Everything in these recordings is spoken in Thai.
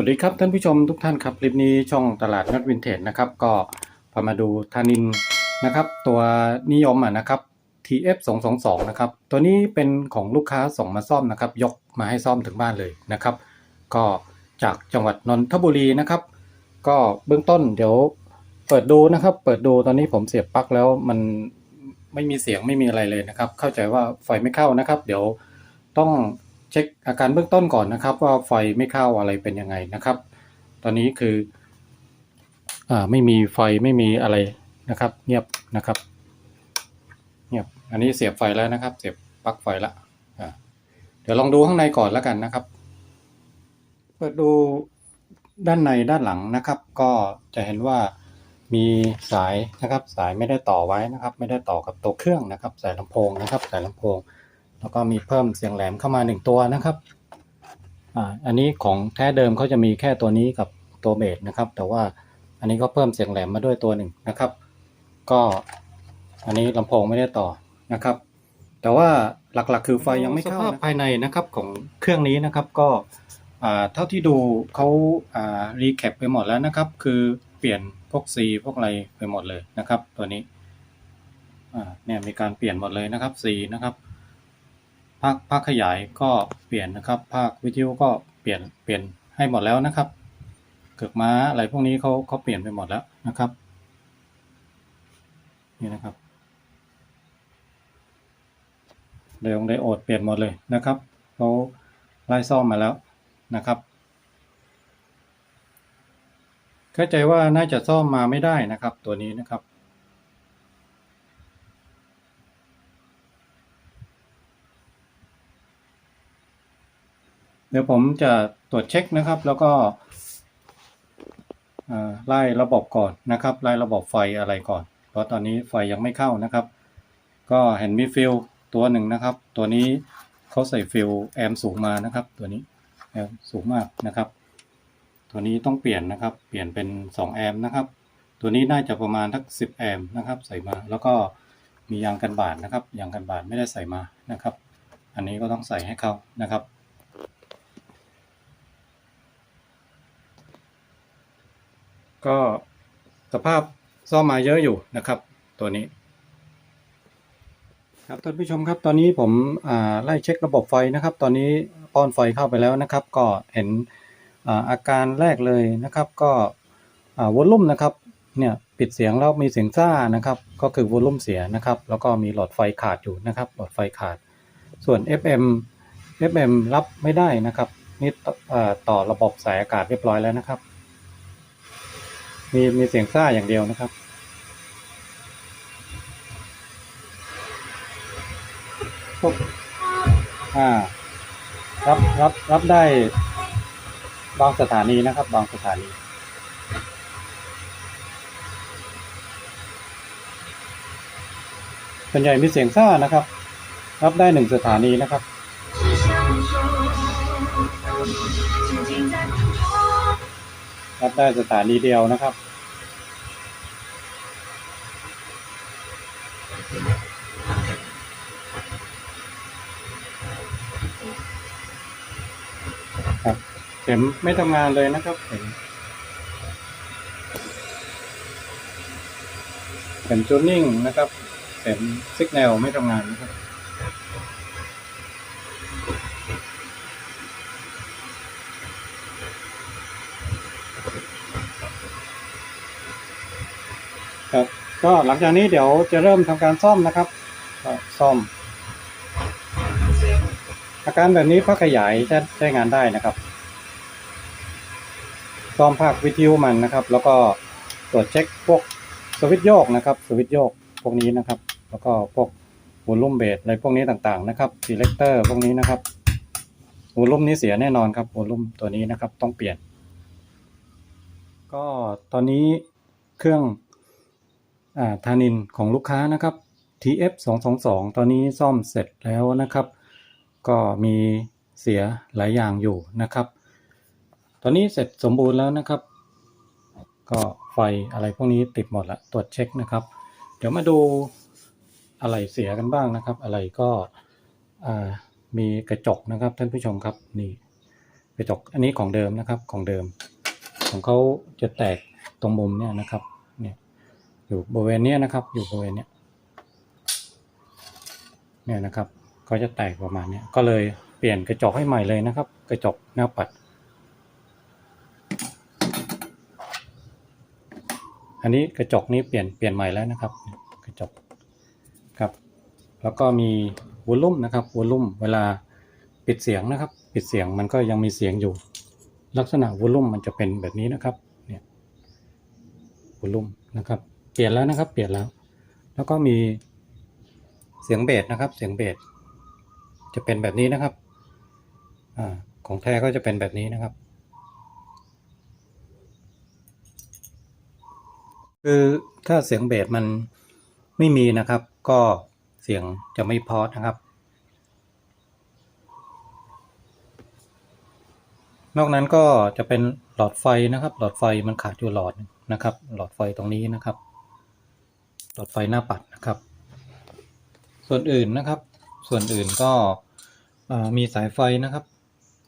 วัสดีครับท่านผู้ชมทุกท่านครับคลิปนี้ช่องตลาดนัดวินเทจนะครับก็พามาดูธานินนะครับ ตัวนิยมอะนะครับ TF 2 2 2นะครับตัวนี้เป็นของลูกค้าส่งมาซ่อมนะครับ ยกมาให้ซ่อมถึงบ้านเลยนะครับ ก็จากจังหวัดนนทบุรีนะครับ ก็เบื้องต้นเดี๋ยวเปิดดูนะครับ เปิดดูตอนนี้ผมเสียบปลั๊กแล้วมันไม่มีเสียงไม่มีอะไรเลยนะครับ เข้าใจว่าไฟไม่เข้านะครับ เดี๋ยวต้อง เช็คอาการเบื้องต้นก่อนนะครับ ว่าไฟไม่เข้าอะไรเป็นยังไงนะครับ ตอนนี้คืออ่าไม่มีไฟไม่มีอะไรนะครับ เงียบนะครับ เงียบอันนี้เสียบไฟแล้วนะครับ เสียบปลั๊กไฟละเดี๋ยวลองดูข้างในก่อนแล้วกันนะครับ เปิดดูด้านในด้านหลังนะครับ ก็จะเห็นว่ามีสายนะครับ สายไม่ได้ต่อไว้นะครับ ไม่ได้ต่อกับตัวเครื่องนะครับ สายลำโพงนะครับ สายลำโพง แล้วก็มีเพิ่มเสียงแหลมเข้ามาหนึ่งตัวนะครับอ่าอันนี้ของแท้เดิมเขาจะมีแค่ตัวนี้กับตัวเบสนะครับ แต่ว่าอันนี้ก็เพิ่มเสียงแหลมมาด้วยตัวหนึ่งนะครับ ก็อันนี้ลำโพงไม่ได้ต่อนะครับ แต่ว่าหลักๆ คือไฟยังไม่เข้าภายในนะครับของเครื่องนี้นะครับก็อ่าเท่าที่ดูเขาอ่ารีแคปไปหมดแล้วนะครับ คือเปลี่ยนพวก C พวกอะไรไปหมดเลยนะครับ ตัวนี้อ่าเนี่ยมีการเปลี่ยนหมดเลยนะครับ C นะครับ ภาคภาคขยายก็เปลี่ยนนะครับ ภาควิทยุก็เปลี่ยนเปลี่ยนให้หมดแล้วนะครับ เกือกม้าอะไรพวกนี้เขาเขาเปลี่ยนไปหมดแล้วนะครับนี่นะครับไดองไดโอดเปลี่ยนหมดเลยนะครับเขาไล่ซ่อมมาแล้วนะครับเข้าใจว่าน่าจะซ่อมมาไม่ได้นะครับตัวนี้นะครับ เดี๋ยวผมจะตรวจเช็คนะครับ แล้วก็ไล่ระบบก่อนนะครับไล่ระบบไฟอะไรก่อน เพราะตอนนี้ไฟยังไม่เข้านะครับ ก็เห็นมีฟิลตัวหนึ่งนะครับ ตัวนี้เขาใส่ฟิลแอมสูงมานะครับ ตัวนี้แอมสูงมากนะครับ ตัวนี้ต้องเปลี่ยนนะครับ เปลี่ยนเป็น2แอมนะครับ ตัวนี้น่าจะประมาณทัก10แอมนะครับใส่มา แล้วก็มียางกันบาดนะครับยางกันบาดไม่ได้ใส่มานะครับ อันนี้ก็ต้องใส่ให้เข้านะครับ ก็สภาพซ่อมมาเยอะอยู่นะครับตัวนี้ ครับท่านผู้ชมครับตอนนี้ผมไล่เช็คระบบไฟนะครับ ตอนนี้ป้อนไฟเข้าไปแล้วนะครับ ก็เห็นอาอาการแรกเลยนะครับ ก็วอลลุ่มนะครับเนี่ยปิดเสียงแล้วมีเสียงซ่านะครับ ก็คือวอลลุ่มเสียนะครับ แล้วก็มีหลอดไฟขาดอยู่นะครับ หลอดไฟขาด ส่วน FM FM รับไม่ได้นะครับนี่ต่อระบบสายอากาศเรียบร้อยแล้วนะครับ มีมีเสียงซ่าอย่างเดียวนะครับพวกอ่า รับรับรับได้ บางสถานีนะครับ บางสถานีส่วนใหญ่มีเสียงซ่านะครับ รับได้หนึ่งสถานีนะครับ รับได้สถานีเดียวนะครับ ครับเข็มไม่ทำงานเลยนะครับเข็มเข็มจูนนิ่งนะครับเข็มซิกแนลไม่ทำงานนะครับ ก็หลังจากนี้เดี๋ยวจะเริ่มทำการซ่อมนะครับซ่อม อาการแบบนี้พักขยายใช้ใช้งานได้นะครับ ซ่อมภาควิทยุมันนะครับ แล้วก็ตรวจเช็คพวกสวิตช์โยกนะครับ สวิตช์โยกพวกนี้นะครับ แล้วก็พวกวอลลุ่มเบสอะไรพวกนี้ต่างๆนะครับซีเลคเตอร์พวกนี้นะครับวอลลุ่มนี้เสียแน่นอนครับวอลลุ่มตัวนี้นะครับ ต้องเปลี่ยน ก็ตอนนี้เครื่อง อ่านินของลูกค้านะครับ TF 2 2 2 ตอนนี้ซ่อมเสร็จแล้วนะครับ ก็มีเสียหลายอย่างอยู่นะครับ ตอนนี้เสร็จสมบูรณ์แล้วนะครับ ก็ไฟอะไรพวกนี้ติดหมดละตรวจเช็คนะครับ เดี๋ยวมาดูอะไรเสียกันบ้างนะครับ อะไรก็มีกระจกนะครับท่านผู้ชมครับนี่กระจกอันนี้ของเดิมนะครับของเดิม ของเขาจะแตกตรงมุมเนี่ยนะครับ อยู่บริเวณเนี้ยนะครับ อยู่บริเวณเนี้ยเนี่ยนะครับ ก็จะแตกประมาณเนี้ยก็เลยเปลี่ยนกระจกให้ใหม่เลยนะครับ กระจกหน้าปัด อันนี้กระจกนี้เปลี่ยนเปลี่ยนใหม่แล้วนะครับ กระจกครับ แล้วก็มีวอลลุ่มนะครับวอลลุ่มเวลาปิดเสียงนะครับ ปิดเสียงมันก็ยังมีเสียงอยู่ ลักษณะวอลลุ่มมันจะเป็นแบบนี้นะครับ เนี่ยวอลลุ่มนะครับ ปลี่ยนแล้วนะครับ เปลี่ยนแล้ว แล้วก็มีเสียงเบสนะครับ เสียงเบสจะเป็นแบบนี้นะครับอของแท้ก็จะเป็นแบบนี้นะครับ คือถ้าเสียงเบสมันไม่มีนะครับ ก็เสียงจะไม่พอนะครับ นอกนั้นก็จะเป็นหลอดไฟนะครับ หลอดไฟมันขาดอยู่หลอดหนึ่งนะครับ หลอดไฟตรงนี้นะครับ หลอดไฟหน้าปัดนะครับ ส่วนอื่นนะครับ ส่วนอื่นก็มีสายไฟนะครับ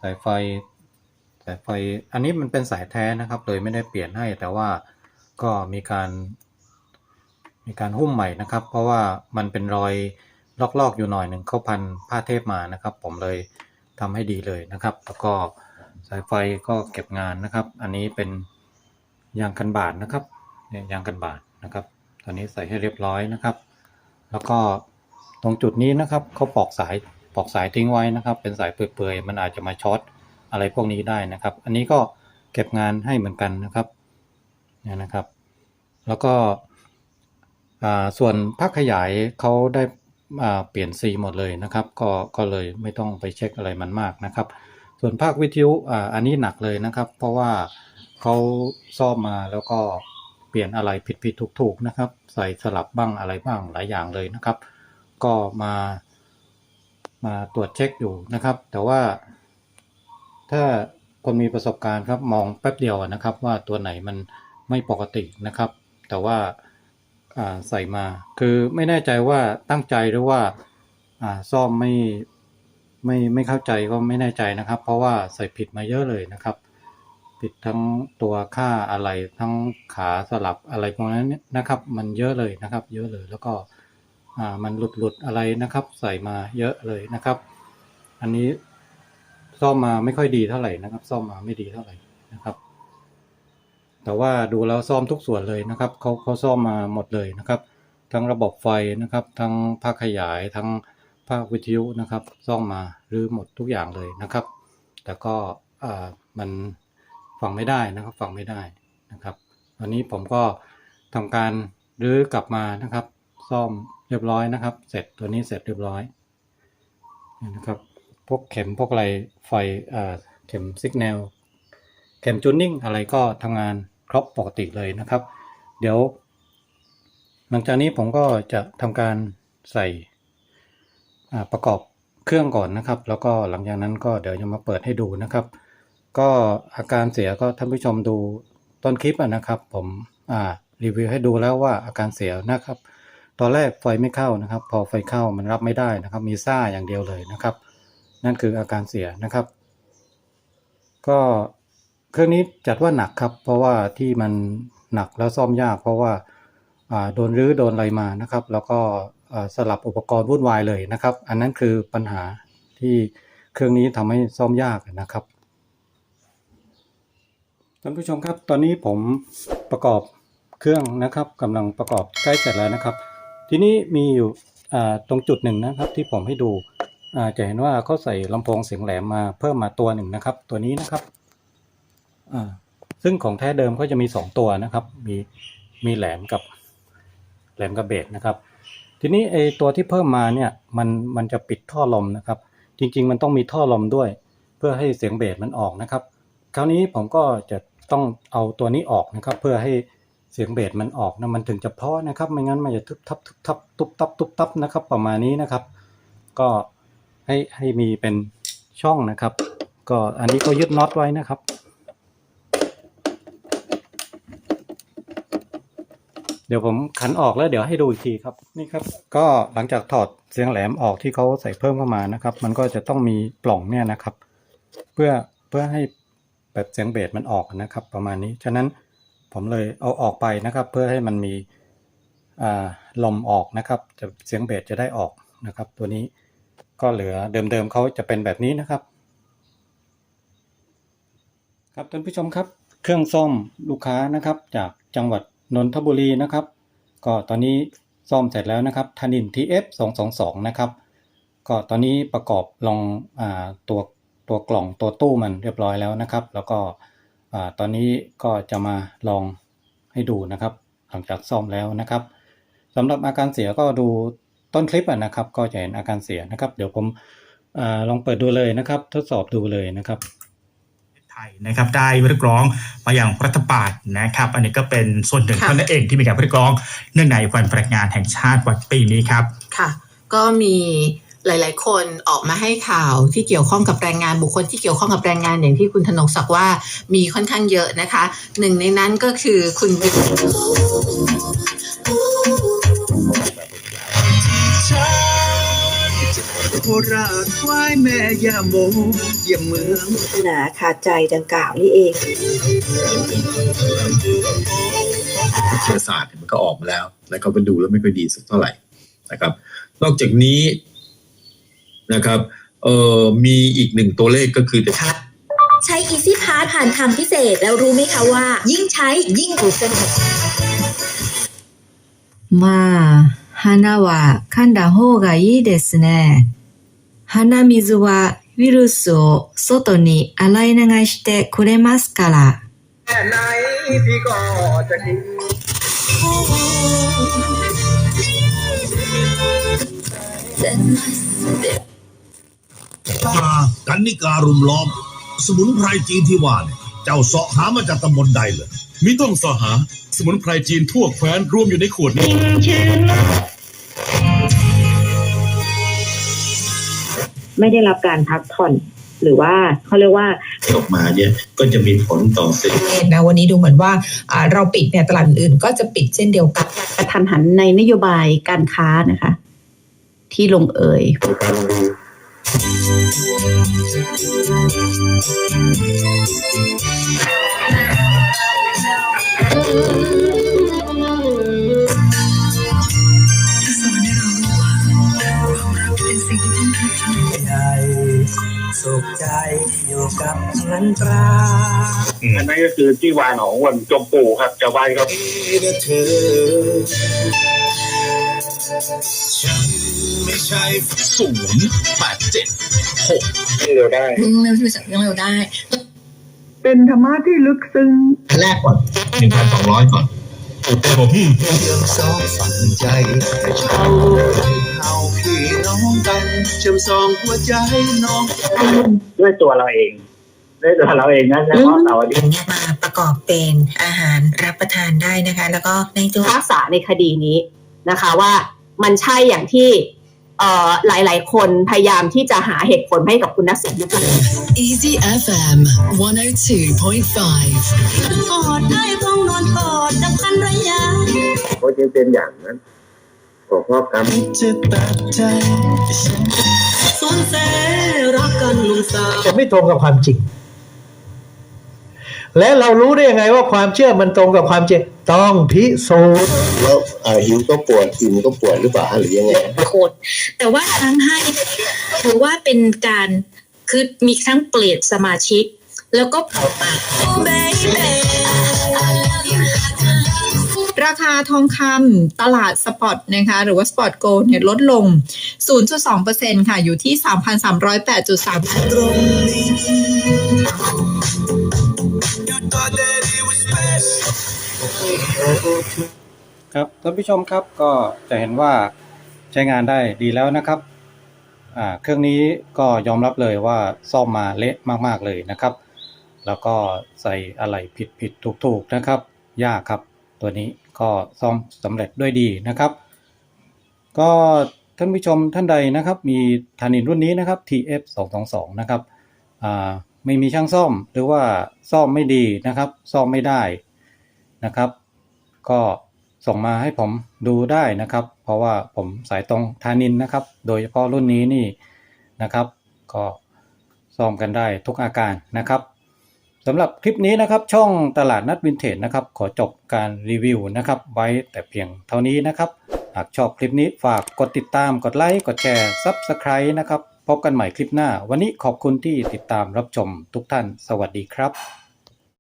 สายไฟ สายไฟ อันนี้มันเป็นสายแท้นะครับ เลยไม่ได้เปลี่ยนให้ แต่ว่าก็มีการ มีการหุ้มใหม่นะครับ เพราะว่ามันเป็นรอยลอกๆอยู่หน่อยหนึ่งเข้าพันผ้าเทพมานะครับ ผมเลยทำให้ดีเลยนะครับ แล้วก็สายไฟก็เก็บงานนะครับ อันนี้เป็นยางกันบาดนะครับเนี่ยยางกันบาดนะครับ ตอนนี้ใส่ให้เรียบร้อยนะครับ แล้วก็ตรงจุดนี้นะครับเขาปอกสายปอกสายทิ้งไว้นะครับ เป็นสายเปื่อยๆมันอาจจะมาช็อตอะไรพวกนี้ได้นะครับ อันนี้ก็เก็บงานให้เหมือนกันนะครับเนี่ยนะครับ แล้วก็อ่าส่วนภาคขยายเขาได้อ่าเปลี่ยนซีหมดเลยนะครับ ก็ก็เลยไม่ต้องไปเช็คอะไรมันมากนะครับ ส่วนภาควิทยุอ่าอันนี้หนักเลยนะครับ เพราะว่าเขาซ่อมมาแล้วก็ เปลี่ยนอะไรผิดผิดถูกถูกนะครับ ใส่สลับบ้างอะไรบ้างหลายอย่างเลยนะครับ ก็มามาตรวจเช็คอยู่นะครับ แต่ว่า ถ้าคนมีประสบการณ์ครับมองแป๊บเดียวนะครับ ว่าตัวไหนมันไม่ปกตินะครับ แต่ว่าาใส่มาคือไม่แน่ใจว่าตั้งใจหรือว่าอ่าซ่อมไม่ไม่ไม่เข้าใจก็ไม่แน่ใจนะครับ เพราะว่าใส่ผิดมาเยอะเลยนะครับ ผิดทั้งตัวค่าอะไรทั้งขาสลับอะไรพวกนั้นเนี่ยนะครับ มันเยอะเลยนะครับ เยอะเลยแล้วก็อ่ามันหลุดหลุดอะไรนะครับ ใส่มาเยอะเลยนะครับ อันนี้ซ่อมมาไม่ค่อยดีเท่าไหร่นะครับ ซ่อมมาไม่ดีเท่าไหร่นะครับ แต่ว่าดูแล้วซ่อมทุกส่วนเลยนะครับเขาเขาซ่อมมาหมดเลยนะครับ ทั้งระบบไฟนะครับ ทั้งภาคขยายทั้งภาควิทยุนะครับ ซ่อมมาหรือหมดทุกอย่างเลยนะครับ แต่ก็อ่ามัน ฟังไม่ได้นะครับฟังไม่ได้นะครับตอนนี้ผมก็ทำการรื้อกลับมานะครับ ซ่อมเรียบร้อยนะครับ เสร็จตัวนี้เสร็จเรียบร้อยนะครับพวกเข็มพวกอะไรไฟเอ่อเข็มสัญญาณเข็มจูนนิ่งอะไรก็ทำงานครบปกติเลยนะครับ เดี๋ยว หลังจากนี้ผมก็จะทำการใส่ประกอบเครื่องก่อนนะครับ แล้วก็หลังจากนั้นก็เดี๋ยวจะมาเปิดให้ดูนะครับ ก็อาการเสียก็ท่านผู้ชมดูต้นคลิปนะครับ ผมรีวิวให้ดูแล้วว่าอาการเสียนะครับ ตอนแรกไฟไม่เข้านะครับ พอไฟเข้ามันรับไม่ได้นะครับ มีซ่าอย่างเดียวเลยนะครับ นั่นคืออาการเสียนะครับ ก็เครื่องนี้จัดว่าหนักครับ เพราะว่าที่มันหนักแล้วซ่อมยาก เพราะว่าโดนรื้อโดนอะไรมานะครับ แล้วก็สลับอุปกรณ์วุ่นวายเลยนะครับ อันนั้นคือปัญหาที่เครื่องนี้ทำให้ซ่อมยากนะครับ ท่านผู้ชมครับ ตอนนี้ผมประกอบเครื่องนะครับกำลังประกอบใกล้เสร็จแล้วนะครับ ทีนี้มีอยู่ตรงจุดหนึ่งนะครับ ที่ผมให้ดูจะเห็นว่าเขาใส่ลำโพงเสียงแหลมมาเพิ่มมาตัวหนึ่งนะครับ ตัวนี้นะครับซึ่งของแท้เดิมก็จะมีสองตัวนะครับ มีมีแหลมกับแหลมกับเบสนะครับ ทีนี้ไอตัวที่เพิ่มมาเนี่ยมันมันจะปิดท่อลมนะครับ จริง ๆ มันต้องมีท่อลมด้วย เพื่อให้เสียงเบสมันออกนะครับ คราวนี้ผมก็จะ ต้องเอาตัวนี้ออกนะครับ เพื่อให้เสียงเบสมันออกนะมันถึงจะเพาะนะครับ ไม่งั้นมันจะทุบทับทุบทับตุบตับตุบตับนะครับ ประมาณนี้นะครับ ก็ให้ให้มีเป็นช่องนะครับ ก็อันนี้ก็ยึดน็อตไว้นะครับเดี๋ยวผมขันออกแล้วเดี๋ยวให้ดูอีกทีครับนี่ครับ ก็หลังจากถอดเสียงแหลมออกที่เขาใส่เพิ่มเข้ามานะครับ มันก็จะต้องมีปล่องเนี่ยนะครับ เพื่อเพื่อให้ แบบเสียงเบสมันออกนะครับ ประมาณนี้ ฉะนั้นผมเลยเอาออกไปนะครับ เพื่อให้มันมีลมออกนะครับจะเสียงเบสจะได้ออกนะครับ ตัวนี้ก็เหลือเดิมๆเขาจะเป็นแบบนี้นะครับ ครับท่านผู้ชมครับ เครื่องซ่อมลูกค้านะครับ จากจังหวัดนนทบุรีนะครับ ก็ตอนนี้ซ่อมเสร็จแล้วนะครับทานิน TF 222นะครับ ก็ตอนนี้ประกอบลองอตัว ตัวกล่องตัวตู้มันเรียบร้อยแล้วนะครับ แล้วก็อ่าตอนนี้ก็จะมาลองให้ดูนะครับ หลังจากซ่อมแล้วนะครับสำหรับอาการเสียก็ดูต้นคลิปอะนะครับ ก็จะเห็นอาการเสียนะครับ เดี๋ยวผมอาลองเปิดดูเลยนะครับ ทดสอบดูเลยนะครับไทยนะครับได้เรียกร้องมาอย่างรัฐบาลนะครับ อันนี้ก็เป็นส่วนหนึ่งค่ะเท่านั้นเองที่มีการเรียกร้องเนื่องในวันพนักงานแห่งชาติวันปีนี้ครับค่ะ ก็มี หลาย ๆ คนออกมาให้ข่าวที่เกี่ยวข้องกับแรงงานบุคคลที่เกี่ยวข้องกับแรงงานอย่างที่คุณธนงศักดิ์ว่ามีค่อนข้างเยอะนะคะ หนึ่งในนั้นก็คือคุณวิโคราชไหว้แม่ยาโมเยี่ยมเมืองปัญหาขาดใจดังกล่าวนี่เองวิทยาศาสตร์มันก็ออกมาแล้วนะครับก็ดูแล้วไม่ค่อยดีสักเท่าไหร่นะครับ นอกจากนี้ นะครับเอ่อมีอีกหนึ่งตัวเลขก็คือ ใช้ Easy Pass ผ่านทางพิเศษแล้วรู้ไหมคะว่า ยิ่งใช้ยิ่งดูดเส้น まあ、花は噛んだ方がいいですね。鼻水はウイルスを外に洗い流してくれますから。 แค่ไหนพี่ก็จะกินปลากันนิการุมล้อม สมุนไพรจีนที่ว่าเนี่ยเจ้าเสาะหามาจากตำบลใดเลยมิต้องสอหา สมุนไพรจีนทั่วแคว้นรวมอยู่ในขวดนี้ ไม่ได้รับการพักผ่อน หรือว่าเขาเรียกว่าออกมาเนี่ยก็จะมีผลต่อเศรษฐกิจนะวันนี้ดูเหมือนว่าอ่าเราปิดเนี่ยตลาดอื่นๆก็จะปิดเช่นเดียวกัน กระทันหันในนโยบายการค้านะคะ ที่ลงเอย ใจสุขใจอยู่กับเงินตราอันนั้นก็คือที่วานของวันจมปูครับชาวบ้านก็นะเธอ ฉันไม่ใช่ศูนย์แปดเจ็ดหกเร็วได้เรื่องเร็วที่สุดเรื่องเร็วได้ เป็นธรรมะที่ลึกซึ้งแรกก่อนหนึ่งพันสองร้อยก่อนแต่ผมเรื่องสองฝันใจให้เช่าเฮาพี่น้องกันเชื่อมสองหัวใจน้องด้วยตัวเราเองด้วยตัวเราเองนะเฉพาะเสาร์อาทิตย์มาประกอบเป็นอาหารรับประทานได้นะคะ แล้วก็ในตัวทักษะในคดีนี้นะคะว่า มันใช่อย่างที่เอ่อหลายๆคนพยายามที่จะหาเหตุผลให้กับคุณนักสิทธิ์หรือเปล่า Easy FM 102.5กอดได้พ้องนอนกอดกับพันรยาเพราะจะเป็นอย่างนั้นขอพ่อกรรมจะตัดใจฉันสวนแสรักกันหนุ่มสาวจะไม่ตรงกับความจริง และเรารู้ได้ยังไงว่าความเชื่อมันตรงกับความจริงต้องพิสูจน์แล้วหิวก็ปวดอิ่มก็ปวดหรือเปล่าหรือยังไงโคตรแต่ว่าทั้งให้ถือว่าเป็นการคือมีทั้งเปลี่ยนสมาชิก แล้วก็เผาปากราคาทองคำตลาดสปอตนะคะหรือว่าสปอตโกลเนี่ยลดลง 0.2%ค่ะ อยู่ที่ 3,308.3ตรงนี้ You thought that it was special ครับท่านผู้ชมครับก็จะเห็นว่าใช้งานได้ดีแล้วนะครับอ่าเครื่องนี้ก็ยอมรับเลยว่าซ่อมมาเละมากๆเลยนะครับ แล้วก็ใส่อะไรผิดผิดถูกถูกๆนะครับ ยากครับ ตัวนี้ก็ซ่อมสำเร็จด้วยดีนะครับ ก็ท่านผู้ชมท่านใดนะครับ มีธานินรุ่นนี้นะครับ TF 2 2 2นะครับอ่า ไม่มีช่างซ่อม หรือว่าซ่อมไม่ดีนะครับ ซ่อมไม่ได้นะครับ ก็ส่งมาให้ผมดูได้นะครับ เพราะว่าผมสายตรงทานินนะครับ โดยเฉพาะรุ่นนี้นี่นะครับ ก็ซ่อมกันได้ทุกอาการนะครับสำหรับคลิปนี้นะครับ ช่องตลาดนัดวินเทจนะครับ ขอจบการรีวิวนะครับ ไว้แต่เพียงเท่านี้นะครับ หากชอบคลิปนี้ฝากกดติดตามกดไลค์กดแชร์ Subscribe นะครับ พบกันใหม่คลิปหน้า วันนี้ขอบคุณที่ติดตามรับชมทุกท่าน สวัสดีครับ